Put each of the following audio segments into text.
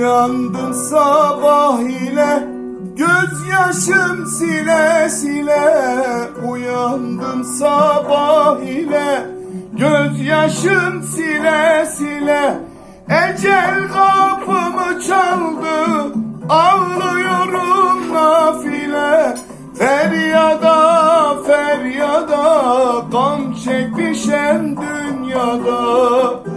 Uyandım sabah ile Gözyaşım sile sile. Uyandım sabah ile Gözyaşım sile sile. Ecel kapımı çaldı Ağlıyorum nafile. Feryada feryada Gam çekmişem dünyada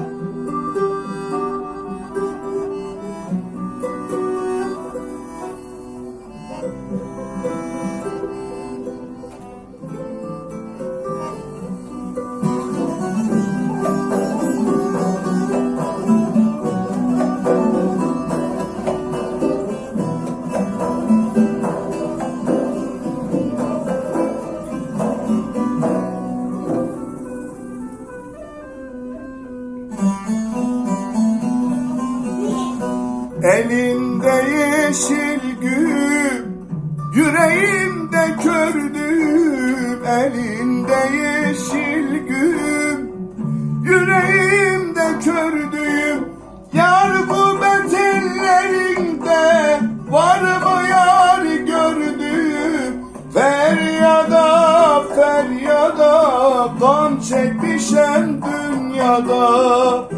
Elinde yeşil gül Yüreğimde kördüm Elinde yeşil gül Yüreğimde kördüğüm Yar gurbet ellerinde Var mı yar gördüğüm? Feryada feryada Kan çekmişem dünyada